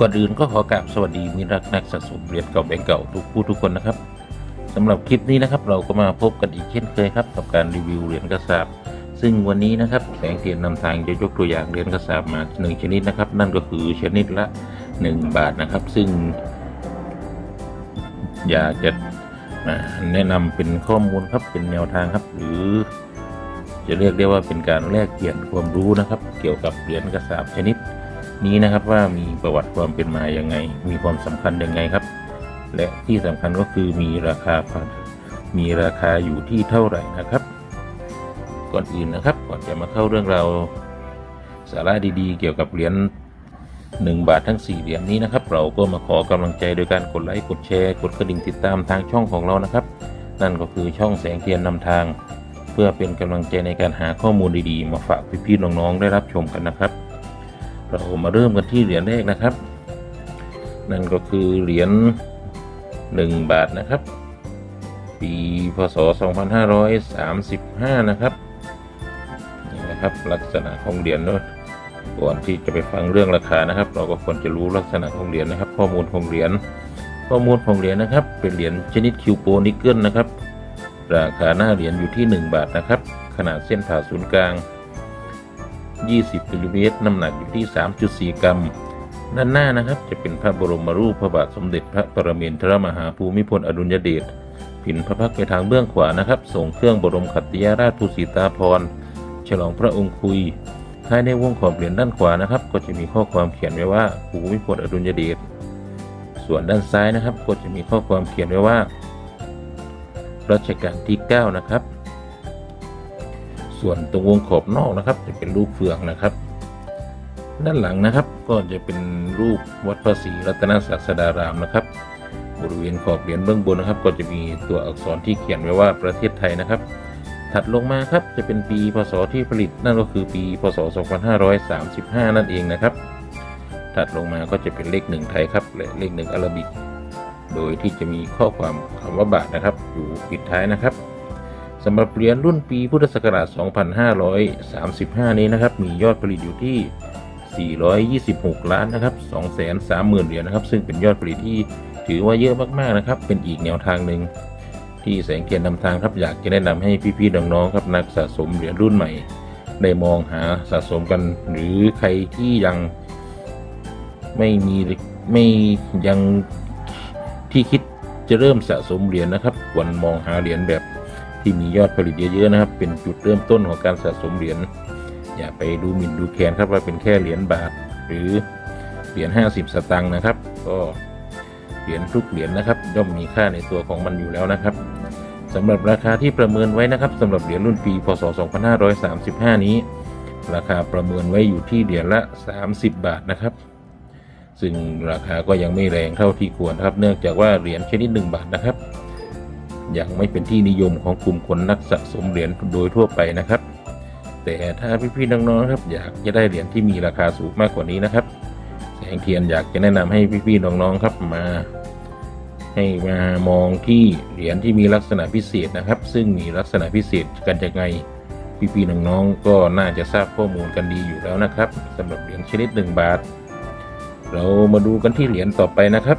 ก่อนอื่นก็ขอกราบสวัสดีมิตรรักนักสะสมเหรียญเก่าแบงก์เก่าทุกผู้ทุกคนนะครับสำหรับคลิปนี้นะครับเราก็มาพบกันอีกเช่นเคยครับกับการรีวิวเหรียญกระสาบซึ่งวันนี้นะครับแสงเทียนนำทางจะยกตัวอย่างเหรียญกระสาบมาหนึ่งชนิดนะครับ นั่นก็คือชนิดละ 1 บาทนะครับ ซึ่ง อยากจะแนะนำเป็นข้อมูลครับเป็นแนวทางครับ หรือจะเรียกได้ว่าเป็นการแลกเปลี่ยนความรู้นะครับ เกี่ยวกับเหรียญกระสาบชนิด นี้นะครับว่ามีประวัติความเป็นมาอย่างไง มีความสำคัญยังไงครับ และที่สำคัญก็คือมีราคามีราคาอยู่ที่เท่าไหร่นะครับ ก่อนอื่นนะครับก่อนจะมาเข้าเรื่องราวสาระดีๆ เกี่ยวกับเหรียญ1 บาททั้ง 4 เหรียญนี้นะครับ เราก็มาขอกำลังใจโดยการกดไลค์กดแชร์ กดกระดิ่งติดตามทางช่องของเรานะครับ นั่นก็คือช่องแสงเทียนนำทาง เพื่อเป็นกำลังใจในการหาข้อมูลดีๆ มาฝากพี่ๆน้องๆได้รับชมกันนะครับ เรามาเริ่มกันที่เหรียญแรกนะครับ นั่นก็คือเหรียญ1บาทนะครับ ปีพศ 2535 นะครับนี่นะครับลักษณะของเหรียญเนอะก่อนที่จะไปฟังเรื่องราคานะครับ เราก็ควรจะรู้ลักษณะของเหรียญนะครับ ข้อมูลของเหรียญข้อมูลของเหรียญนะครับ เป็นเหรียญชนิดคิวโปนิกเกิลนะครับ ราคาหน้าเหรียญอยู่ที่ 1 บาทนะครับ ขนาดเส้นผ่าศูนย์กลาง 20มิลลิเมตรน้ำหนักอยู่ที่ 3.4 กรัม ด้านหน้านะครับจะเป็นพระบรมรูปพระบาทสมเด็จพระปรมินทรมหาภูมิพลอดุลยเดชผินพระพักตร์ไปทางเบื้องขวานะครับส่งเครื่องบรมขัตติยราชภูสิตาภรฉลองพระองค์คุยภายในวงขอบเหรียญด้านขวานะครับ ก็จะมีข้อความเขียนไว้ว่าภูมิพลอดุลยเดชส่วนด้านซ้ายนะครับ ก็จะมีข้อความเขียนไว้ว่ารัชกาลที่ 9 นะครับ ส่วนตรงวงขอบนอกนะครับ จะเป็นรูปเฟืองนะครับ ด้านหลังนะครับก็จะเป็นรูปวัดพระศรีรัตนศาสดารามนะครับ บริเวณขอบเหรียญเบื้องบนนะครับ ก็จะมีตัวอักษรที่เขียนไว้ว่าประเทศไทยนะครับ ถัดลงมาครับจะเป็นปีพศที่ผลิตนั่นก็คือปี พศ 2535 นั่นเองนะครับ ถัดลงมาก็จะเป็นเลขหนึ่งไทยครับและเลขหนึ่งอาราบิก โดยที่จะมีข้อความคำว่าบาทนะครับ อยู่ปิดท้ายนะครับ สำหรับเหรียญรุ่นปีพุทธศักราช 2535 นี้นะครับ มียอดผลิตอยู่ที่ 426 ล้านนะครับ 230,000 เหรียญนะครับ ซึ่งเป็นยอดผลิตที่ถือว่าเยอะมากๆนะครับ เป็นอีกแนวทางหนึ่งที่แสงเทียนนำทางครับอยากจะแนะนำให้พี่ๆน้องๆครับนักสะสมเหรียญรุ่นใหม่ ได้มองหาสะสมกัน หรือใครที่ยังไม่มีไม่ยังที่คิดจะเริ่มสะสมเหรียญนะครับควรมองหาเหรียญแบบ ที่มียอดผลิตเยอะๆนะครับ เป็นจุดเริ่มต้นของการสะสมเหรียญอย่าไปดูหมิ่นดูแคลนครับว่าเป็นแค่เหรียญบาท หรือเหรียญ50 สตางค์นะครับ ก็เหรียญทุกเหรียญนะครับย่อมมีค่าในตัวของมันอยู่แล้วนะครับสำหรับราคาที่ประเมินไว้นะครับสำหรับเหรียญรุ่นปีพศ 2535 นี้ ราคาประเมินไว้อยู่ที่เหรียญละ 30 บาทนะครับ ซึ่งราคาก็ยังไม่แรงเท่าที่ควรครับ เนื่องจากว่าเหรียญชนิด 1 บาทนะครับ ยังไม่เป็นที่นิยมของกลุ่มคนนักสะสมเหรียญโดยทั่วไปนะครับ แต่ถ้าพี่ๆน้องๆครับ อยากจะได้เหรียญที่มีราคาสูงมากกว่านี้นะครับ แสงเทียนอยากจะแนะนำให้พี่ๆน้องๆครับมา ให้มามองที่เหรียญที่มีลักษณะพิเศษนะครับ ซึ่งมีลักษณะพิเศษกันยังไงพี่ๆน้องๆก็น่าจะทราบข้อมูลกันดีอยู่แล้วนะครับสำหรับเหรียญชนิด 1 บาท เรามาดูกันที่เหรียญต่อไปนะครับ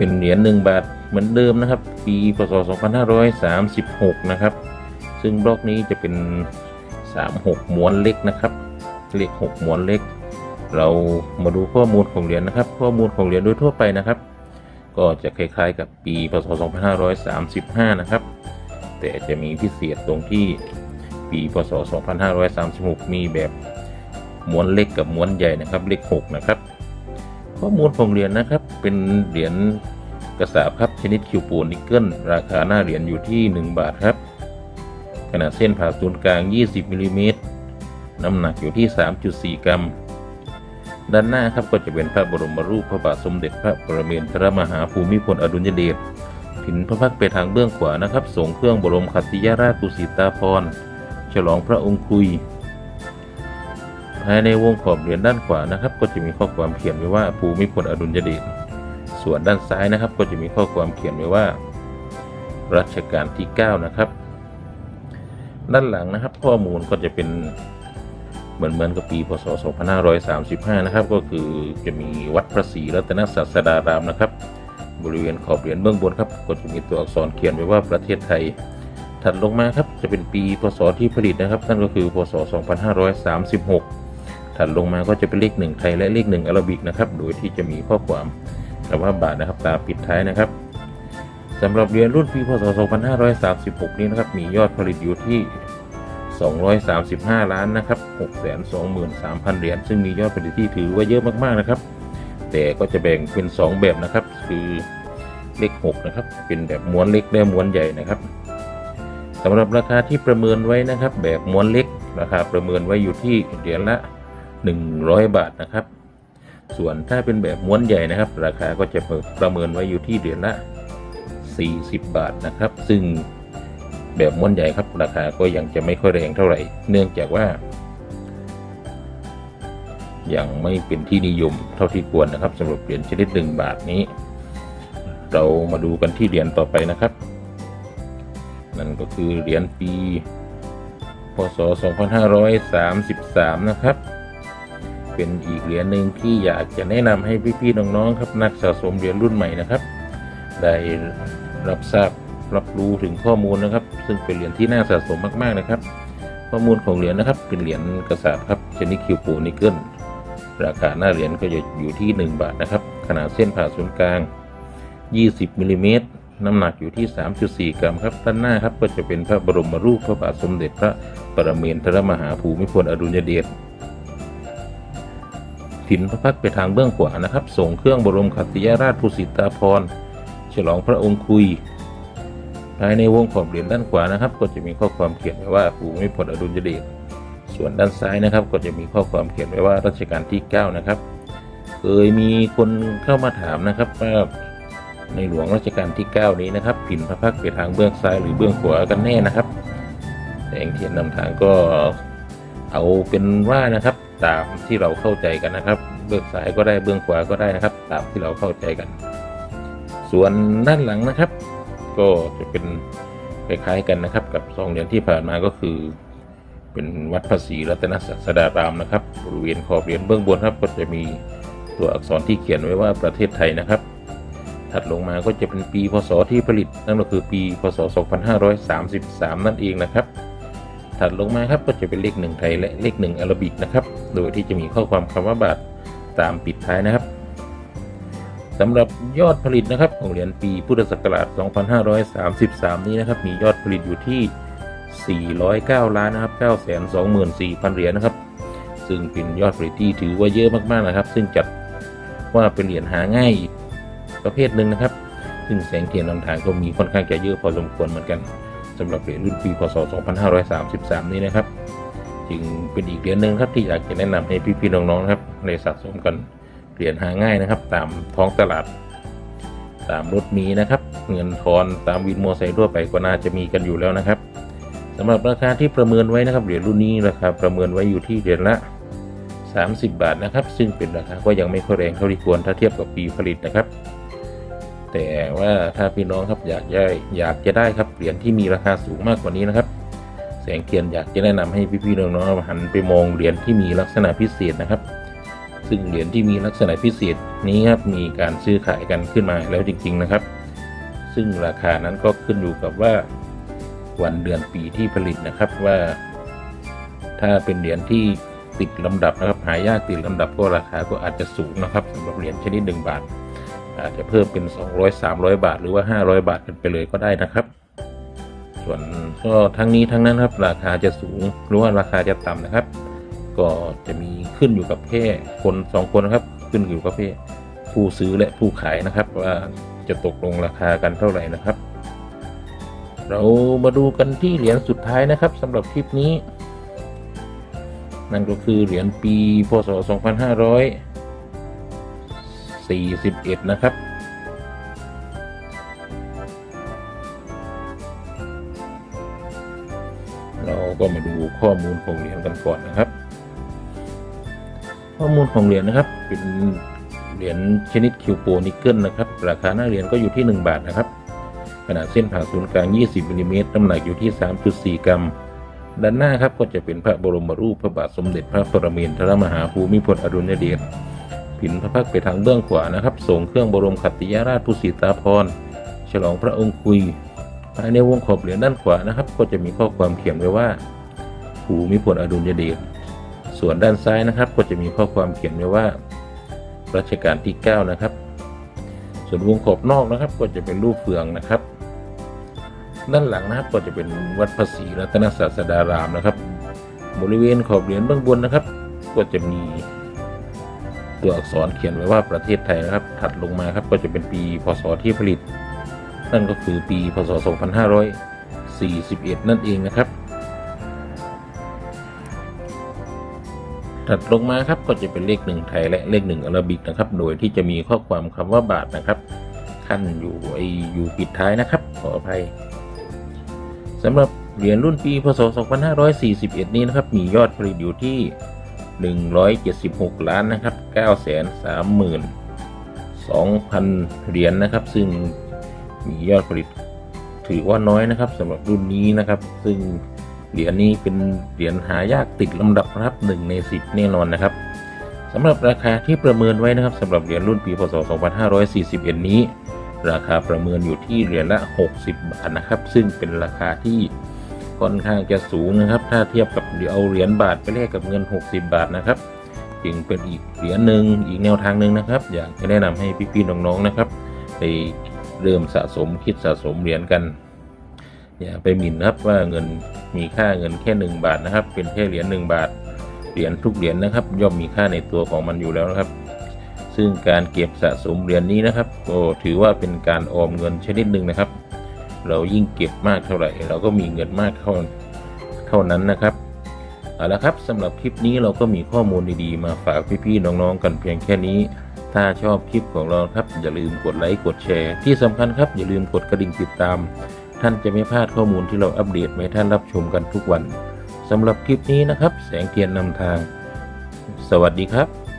เป็นเหรียญ1บาทเหมือนเดิมนะครับ ปีพศ 2536 นะครับ ซึ่งบล็อกนี้จะเป็น 36ม้วนเล็กนะครับเลข6ม้วนเล็ก เรามาดูข้อมูลของเหรียญนะครับ ข้อมูลของเหรียญโดยทั่วไปนะครับ ก็จะคล้ายๆกับปีพศ 2535 นะครับ แต่จะมีพิเศษตรงที่ปีพศ 2536 มีแบบม้วนเล็กกับม้วนใหญ่นะครับ เลข 6 นะครับ ข้อมูลของเหรียญนะครับ เป็นเหรียญกระสาบครับชนิดคิวปูนนิกเกิลราคาหน้าเหรียญอยู่ที่ 1 บาทครับ ขนาดเส้นผ่าศูนย์กลาง 20มิลลิเมตรน้ำหนักอยู่ที่ 3.4 กรัม ด้านหน้าครับก็จะเป็นพระบรมรูปพระบาทสมเด็จพระปรมินทรมหาภูมิพลอดุลยเดชผินพระพักตร์ไปทางเบื้องขวานะครับส่งเครื่องบรมขัตติยราชกุสิตาภรณ์ฉลองพระองค์คุย ภายในวงขอบเหรียญด้านขวานะครับ ก็จะมีข้อความเขียนไว้ว่าภูมิพลอดุลยเดชส่วนด้านซ้ายนะครับ ก็จะมีข้อความเขียนไว้ว่า รัชกาลที่ 9 นะครับ ด้านหลังนะครับ ข้อมูลก็จะเป็นเหมือนเหมือนกับปีพศ 2535 นะครับ ก็คือจะมีวัดพระศรีรัตนศาสดารามนะครับ บริเวณขอบเหรียญเบื้องบนครับก็จะมีตัวอักษรเขียนไว้ว่าประเทศไทย ถัดลงมาครับจะเป็นปีพศที่ผลิตนะครับ นั่นก็คือพศ 2536 ถัดลงมาก็จะเป็นเลขหนึ่งไทยและเลขหนึ่งอาราบิกนะครับ โดยที่จะมีข้อความคำว่าบาทนะครับตาปิดท้ายนะครับสำหรับเหรียญรุ่นปีพศ 2536 นี้นะครับ มียอดผลิตอยู่ที่ 235 ล้านนะครับ 623,000 เหรียญ ซึ่งมียอดผลิตที่ถือว่าเยอะมากๆนะครับ แต่ก็จะแบ่งเป็น 2 แบบนะครับ คือเลข6นะครับ เป็นแบบม้วนเล็กและม้วนใหญ่นะครับสำหรับราคาที่ประเมินไว้นะครับ แบบม้วนเล็กราคาประเมินไว้อยู่ที่เหรียญละ 100 บาทนะครับ ส่วนถ้าเป็นแบบม้วนใหญ่นะครับ ราคาก็จะประเมินไว้อยู่ที่เหรียญละ 40 บาทนะครับ ซึ่งแบบม้วนใหญ่ครับ ราคาก็ยังจะไม่ค่อยแรงเท่าไหร่ เนื่องจากว่ายังไม่เป็นที่นิยมเท่าที่ควรนะครับสำหรับเหรียญชนิดหนึ่งบาทนี้ เรามาดูกันที่เหรียญต่อไปนะครับ นั่นก็คือเหรียญปีพศ 2533 นะครับ เป็นอีกเหรียญหนึ่งที่อยากจะแนะนำให้พี่ๆน้องๆครับนักสะสมเหรียญรุ่นใหม่นะครับ ได้รับทราบรับรู้ถึงข้อมูลนะครับ ซึ่งเป็นเหรียญที่น่าสะสมมากๆนะครับ ข้อมูลของเหรียญนะครับ เป็นเหรียญกระสาบครับชนิดคิวปูนิกเกิลราคาหน้าเหรียญก็จะอยู่ที่ 1 บาทนะครับ ขนาดเส้นผ่าศูนย์กลาง 20มิลลิเมตรน้ำหนักอยู่ที่ 3.4 กรัมครับด้านหน้าครับก็จะเป็นพระบรมรูปพระบาทสมเด็จพระปรเมนทรมหาภูมิพลอดุลยเดช ถิ่นพระพักตร์ไปทางเบื้องขวานะครับ ส่งเครื่องบรมขัตติยราชภูสิตาภรฉลองพระองค์คุยภายในวงขอบเหรียญด้านขวานะครับ ก็จะมีข้อความเขียนไว้ว่าภูมิพลอดุลยเดชส่วนด้านซ้ายนะครับ ก็จะมีข้อความเขียนไว้ว่ารัชกาลที่ 9 นะครับ เคยมีคนเข้ามาถามนะครับว่าในหลวงรัชกาลที่ 9 นี้นะครับผินพระพักตร์ไปทางเบื้องซ้ายหรือเบื้องขวากันแน่นะครับแสงเทียนนำทางก็เอาเป็นว่านะครับ ตามที่เราเข้าใจกันนะครับ เบื้องซ้ายก็ได้เบื้องขวาก็ได้นะครับ ตามที่เราเข้าใจกัน ส่วนด้านหลังนะครับ ก็จะเป็นคล้ายๆกันนะครับ กับซองเหรียญที่ผ่านมาก็คือ เป็นวัดพระศรีรัตนศาสดารามนะครับบริเวณขอบเหรียญเบื้องบนครับก็จะมีตัวอักษรที่เขียนไว้ว่าประเทศไทยนะครับ ถัดลงมาก็จะเป็นปีพศที่ผลิตนั่นก็คือปีพศ 2533 นั่นเองนะครับ ถัดลงมาครับก็จะเป็นเลขหนึ่งไทยและเลขหนึ่งอารบิกนะครับ โดยที่จะมีข้อความคำว่าบาทตามปิดท้ายนะครับสำหรับยอดผลิตนะครับของเหรียญปีพุทธศักราช 2533 นี้นะครับมียอดผลิตอยู่ที่ 409 ล้านนะครับ 924,000 เหรียญนะครับ ซึ่งเป็นยอดผลิตที่ถือว่าเยอะมากๆนะครับ ซึ่งจัดว่าเป็นเหรียญหาง่ายประเภทหนึ่งนะครับ ซึ่งแสงเทียนนำทางก็มีค่อนข้างจะเยอะพอสมควรเหมือนกัน สำหรับเหรียญรุ่นปีพศ 2533 นี้นะครับ จึงเป็นอีกเหรียญหนึ่งครับที่อยากจะแนะนำให้พี่ๆน้องๆนะครับในสะสมกันเหรียญหาง่ายนะครับ ตามท้องตลาด ตามรถมีนะครับ เงินทอนตามวินมอเตอร์ไซค์ทั่วไปก็น่าจะมีกันอยู่แล้วนะครับสำหรับราคาที่ประเมินไว้นะครับเหรียญรุ่นนี้ราคาประเมินไว้อยู่ที่เหรียญละ 30 บาทนะครับ ซึ่งเป็นราคาก็ยังไม่ค่อยแรงเท่าที่ควรถ้าเทียบกับปีผลิตนะครับ แต่ว่าถ้าพี่น้องครับอยากได้อยากจะได้ครับเหรียญที่มีราคาสูงมากกว่านี้นะครับ แสงเทียนอยากจะแนะนำให้พี่ๆน้องๆหันไปมองเหรียญที่มีลักษณะพิเศษนะครับ ซึ่งเหรียญที่มีลักษณะพิเศษนี้ครับมีการซื้อขายกันขึ้นมาแล้วจริง ๆนะครับ ซึ่งราคานั้นก็ขึ้นอยู่กับว่าวันเดือนปีที่ผลิตนะครับว่า ถ้าเป็นเหรียญที่ติดลำดับนะครับหายากติดลำดับก็ราคาก็อาจจะสูงนะครับสำหรับเหรียญชนิดหนึ่งบาท อาจจะเพิ่มเป็น 200 300 บาท หรือว่า 500 บาทกันไปเลยก็ได้นะครับ ส่วนก็ทั้งนี้ทั้งนั้นครับราคาจะสูงหรือว่าราคาจะต่ำนะครับ ก็จะมีขึ้นอยู่กับแค่คนสองคนนะครับ ขึ้นอยู่กับแค่ผู้ซื้อและผู้ขายนะครับ ว่าจะตกลงราคากันเท่าไหร่นะครับ เรามาดูกันที่เหรียญสุดท้ายนะครับสำหรับคลิปนี้ นั่นก็คือเหรียญปีพศ2500 41 นะครับ เราก็มาดูข้อมูลของเหรียญกันก่อนนะครับ ข้อมูลของเหรียญนะครับ เป็นเหรียญชนิดคิวโปนิกเกิลนะครับ ราคาหน้าเหรียญก็อยู่ที่ 1 บาทนะครับ ขนาดเส้นผ่าศูนย์กลาง 20มิลลิเมตรน้ำหนักอยู่ที่ 3.4 กรัมด้านหน้าครับก็จะเป็นพระบรมรูปพระบาทสมเด็จพระปรมินทรมหาภูมิพลอดุลยเดช ผินพระพักตร์ไปทางเบื้องขวานะครับ ส่งเครื่องบรมขัตติยราชภูสิตาภรฉลองพระองค์คุยภายในวงขอบเหรียญด้านขวานะครับ ก็จะมีข้อความเขียนไว้ว่าภูมิพลอดุลยเดชส่วนด้านซ้ายนะครับ ก็จะมีข้อความเขียนไว้ว่ารัชกาลที่ 9 นะครับ ส่วนวงขอบนอกนะครับ ก็จะเป็นรูปเฟืองนะครับ ด้านหลังนะครับก็จะเป็นวัดพระศรีรัตนศาสดารามนะครับ บริเวณขอบเหรียญเบื้องบนนะครับ ก็จะมี ตัวอักษรเขียนไว้ว่าประเทศไทยนะครับ ถัดลงมาครับก็จะเป็นปีพศที่ผลิต นั่นก็คือปีพศ 2541 นั่นเองนะครับ ถัดลงมาครับก็จะเป็นเลขหนึ่งไทยและเลขหนึ่งอาราบิกนะครับ โดยที่จะมีข้อความคำว่าบาทนะครับขั้นอยู่ไออยู่ปิดท้ายนะครับขออภัยสำหรับเหรียญรุ่นปีพศ 2541 นี้นะครับ มียอดผลิตอยู่ที่ 176 ล้านนะครับ 932,000เหรียญนะครับ ซึ่งมียอดผลิตถือว่าน้อยนะครับสำหรับรุ่นนี้นะครับ ซึ่งเหรียญนี้เป็นเหรียญหายากติดลำดับนะครับหนึ่งในสิบแน่นอนนะครับสำหรับราคาที่ประเมินไว้นะครับสำหรับเหรียญรุ่นปีพศ 2541 นี้ ราคาประเมินอยู่ที่เหรียญละ 60 บาทนะครับ ซึ่งเป็นราคาที่ ค่อนข้างจะสูงนะครับ ถ้าเทียบกับเดี๋ยวเอาเหรียญบาทไปแลกกับเงิน 60 บาทนะครับจึงเป็นอีกเหรียญหนึ่งอีกแนวทางหนึ่งนะครับ อยากจะแนะนำให้พี่ๆน้องๆนะครับไปเริ่มสะสมคิดสะสมเหรียญกันอย่าไปหมิ่นนะครับว่าเงินมีค่าเงินแค่หนึ่งบาทนะครับ เป็นแค่เหรียญหนึ่งบาทเหรียญทุกเหรียญนะครับ ย่อมมีค่าในตัวของมันอยู่แล้วนะครับ ซึ่งการเก็บสะสมเหรียญนี้นะครับก็ถือว่าเป็นการออมเงินชนิดหนึ่งนะครับ เรายิ่งเก็บมากเท่าไหร่ เราก็มีเงินมากเท่าเท่านั้นนะครับเอาละครับสำหรับคลิปนี้เราก็มีข้อมูลดีๆ มาฝากพี่ๆน้องๆกันเพียงแค่นี้ ถ้าชอบคลิปของเราครับอย่าลืมกดไลค์กดแชร์ ที่สำคัญครับอย่าลืมกดกระดิ่งติดตาม ท่านจะไม่พลาดข้อมูลที่เราอัปเดตมาให้ท่านรับชมกันทุกวันสำหรับคลิปนี้นะครับ แสงเทียนนำทาง สวัสดีครับ